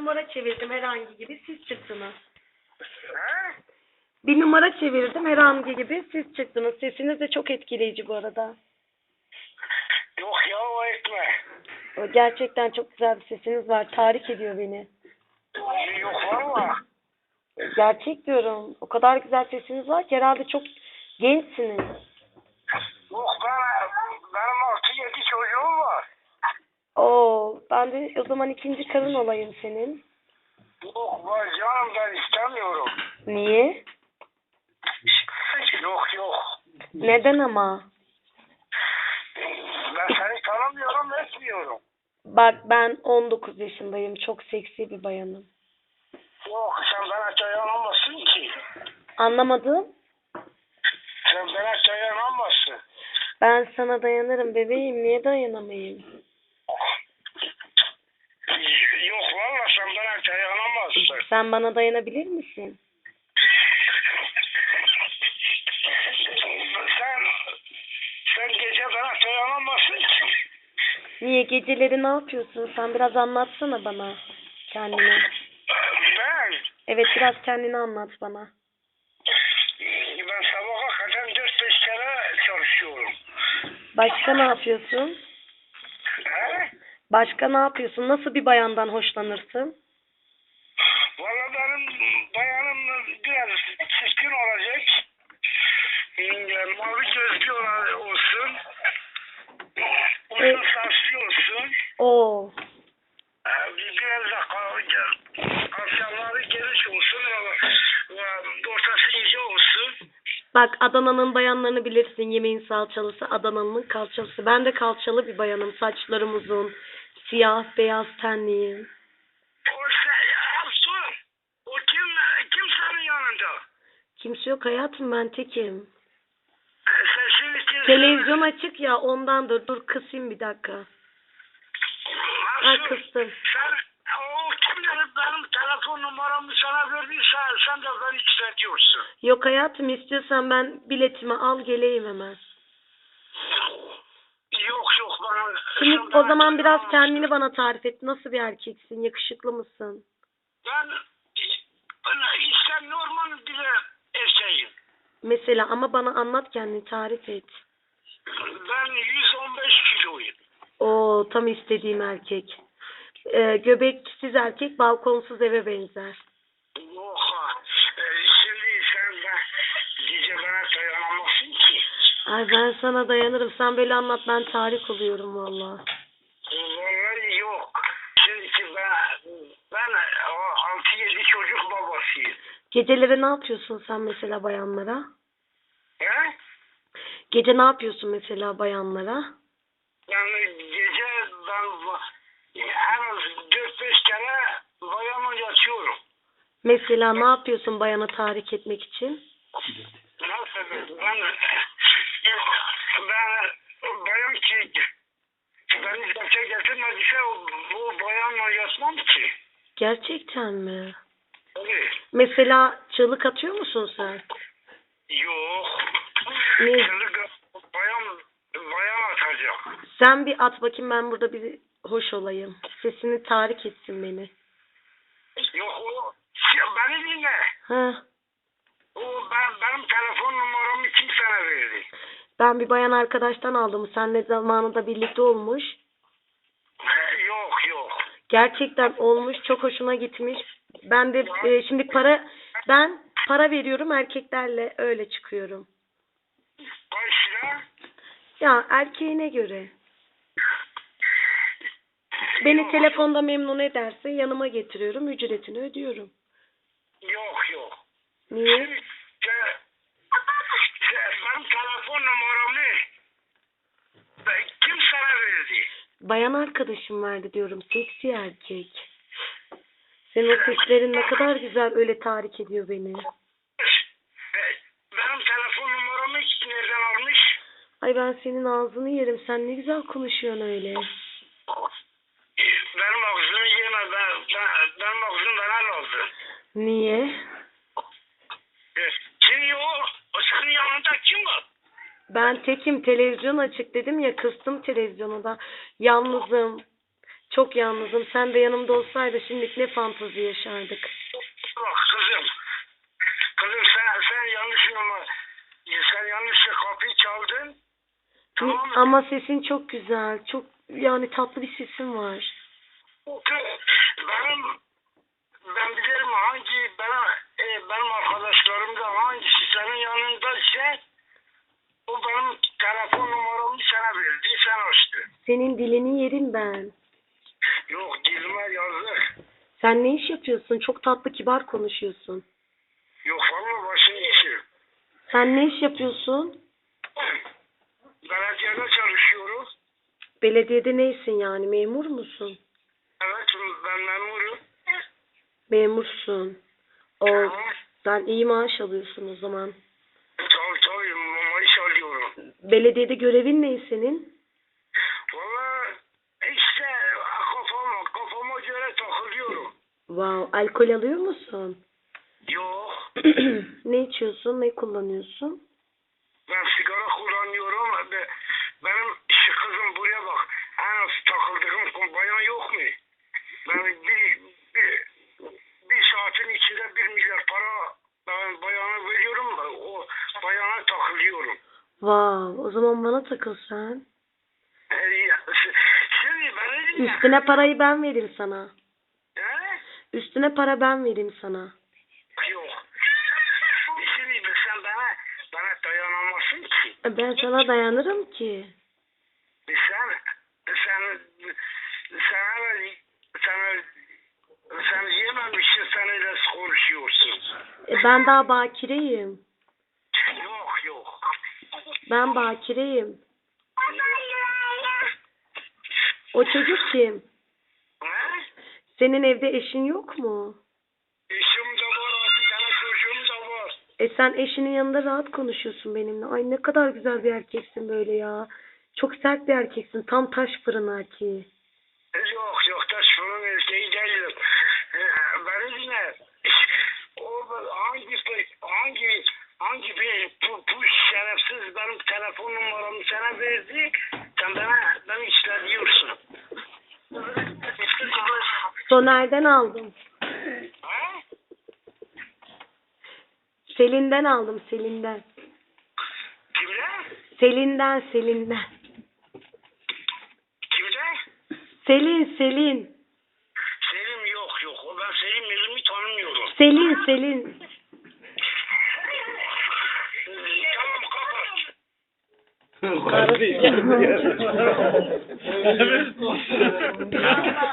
numara çevirdim herhangi gibi siz çıktınız. Bir numara çevirdim herhangi gibi siz çıktınız. Sesiniz de çok etkileyici bu arada. Yok ya o etme. Gerçekten çok güzel bir sesiniz var. Tahrik ediyor beni. Yok valla. Gerçek diyorum. O kadar güzel sesiniz var ki herhalde çok gençsiniz. Yok ben, benim altı yedi çocuğum var. Oo, ben de o zaman ikinci karın olayım senin. Yok var canım ben istemiyorum. Niye? Yok yok. Neden ama? Ben seni tanımıyorum etmiyorum. Bak ben 19 yaşındayım. Çok seksi bir bayanım. Yok sen bana dayanamazsın ki. Anlamadım. Sen bana dayanamazsın. Ben sana dayanırım bebeğim. Niye dayanamayayım? Yok valla sen bana dayanamazsın. Sen bana dayanabilir misin? Sen sen gece bana dayanamazsın ki. Niye geceleri ne yapıyorsun? Sen biraz anlatsana bana kendini. Ben Evet biraz kendini anlat bana. ben sabaha kadar dört beş kere çalışıyorum. Başka ne yapıyorsun? He? Başka ne yapıyorsun? Nasıl bir bayandan hoşlanırsın? Çirkin olacak. Hmm, Mavi gözlü ola- olsun. Uzun saçlı olsun. Oo. Bir- Biraz da kalçaları geniş olsun. Ortası ince olsun. Bak Adana'nın bayanlarını bilirsin. Yemeğin salçalısı Adana'nın kalçalısı. Ben de kalçalı bir bayanım. Saçlarım uzun. Siyah beyaz tenliyim. O sen, Afsun, o kim, kim senin yanında? Kimse yok hayatım ben tekim. Ee, Sen? Televizyon açık ya ondandır. Dur kısayım bir dakika. Ha Afsun, kıstım. Sen o kimleri benim telefon numaramı sana verdiyse sen de beni istetiyorsun. Yok hayatım istiyorsan ben biletimi al geleyim hemen. Yok yok bana. Şimdi sen o bana zaman biraz tanımazsın. kendini bana tarif et. Nasıl bir erkeksin? Yakışıklı mısın? Ben, ben normal bir erkeğim. Mesela ama bana anlat kendini tarif et. Ben 115 kiloyum. O tam istediğim erkek. Ee, göbeksiz erkek balkonsuz eve benzer. Oha. Ee, şimdi sen de gece bana dayanamazsın ki. Ay ben sana dayanırım. Sen böyle anlat ben tarih oluyorum valla. Vallahi yok. Çünkü ben, ben o 6-7 çocuk babasıyım. Geceleri ne yapıyorsun sen mesela bayanlara? He? Gece ne yapıyorsun mesela bayanlara? Yani gece ben en az 4-5 kere bayanı yatıyorum. Mesela ne yapıyorsun bayana tahrik etmek için? Nasıl ben, ben, bayan ki beni zevke getirmediyse bu bayanla yatmam ki. Gerçekten mi? Mesela çığlık atıyor musun sen? Yok. Niye? Çığlık bayan, bayan atacak. Sen bir at bakayım ben burada bir hoş olayım. Sesini tahrik etsin beni. Yok o beni dinle. Ha. O ben, benim telefon numaramı kim sana verdi? Ben bir bayan arkadaştan aldım. Senle zamanında birlikte olmuş. Yok yok. Gerçekten olmuş. Çok hoşuna gitmiş. Ben de e, şimdi para ben para veriyorum erkeklerle öyle çıkıyorum. Lira? Ya erkeğine göre. Beni telefonda memnun ederse yanıma getiriyorum. Ücretini ödüyorum. Yok yok. Niye? Şimdi benim telefon numaramı ben- kim sana verdi? Bayan arkadaşım verdi diyorum. Seksi erkek. Senin o seslerin ne kadar güzel öyle tahrik ediyor beni. Benim telefon numaramı nereden almış? Ay ben senin ağzını yerim. Sen ne güzel konuşuyorsun öyle. Benim ağzımı yeme. Ben, ben, benim ağzım bana lazım. Niye? E, Şimdi o, o senin yanında kim var? Ben tekim televizyon açık dedim ya kıstım televizyonu da. Yalnızım. Çok yalnızım. Sen de yanımda olsaydı şimdi ne fantezi yaşardık. Bak kızım. Kızım sen, sen yanlış numara. Sen yanlışla kapıyı çaldın. Tamam mı? Ama sesin çok güzel. Çok yani tatlı bir sesin var. Benim ben bilirim hangi benim, e, benim arkadaşlarımda hangisi senin yanında ise o benim telefon numaramı sana verdi sen açtın. Senin dilini yerim ben. Yok dilime yazık. Sen ne iş yapıyorsun? Çok tatlı kibar konuşuyorsun. Yok valla başın işi. Sen ne iş yapıyorsun? Belediyede çalışıyorum. Belediyede neysin yani? Memur musun? Evet ben memurum. Memursun. O, Tamam. sen iyi maaş alıyorsun o zaman. Tabii tabii maaş alıyorum. Belediyede görevin ne senin? Valla işte kafama, kafama göre takılıyorum. Wow, alkol alıyor musun? Yok ne içiyorsun? Ne kullanıyorsun? ben sigara kullanıyorum. Be- Benim şu kızım buraya bak. En az takıldığım konu bayan yok mu? Ben bir, bir, bir saatin içinde bir milyar para ben bayana veriyorum. O bayana takılıyorum. Wow, o zaman bana takıl sen. Ee, Şimdi ben ne diyeyim? Üstüne parayı ben vereyim sana. Üstüne para ben vereyim sana. Yok. Şimdi sen bana, bana dayanamazsın ki. E, Ben sana dayanırım ki. Sen, sen, sen, sen, sen yememişsin sen öyle konuşuyorsun. E, ben daha bakireyim. Yok yok. Ben bakireyim. O çocuk kim? Senin evde eşin yok mu? Eşim de var, altı tane çocuğum da var. E sen eşinin yanında rahat konuşuyorsun benimle. Ay ne kadar güzel bir erkeksin böyle ya. Çok sert bir erkeksin. Tam taş fırın erkeği. Yok yok taş fırın erkeği değilim. Ee, Beni dinle. O hangi hangi hangi bir bu, bu şerefsiz benim telefon numaramı sana verdi. Soner'den aldım. Ha? Selin'den aldım Selin'den. Kimden? Selin'den Selin'den. Kimden? Selin Selin. Selim yok yok. O ben Selim Selim'i tanımıyorum. Selin Selin. Tamam kapat. Kardeşim.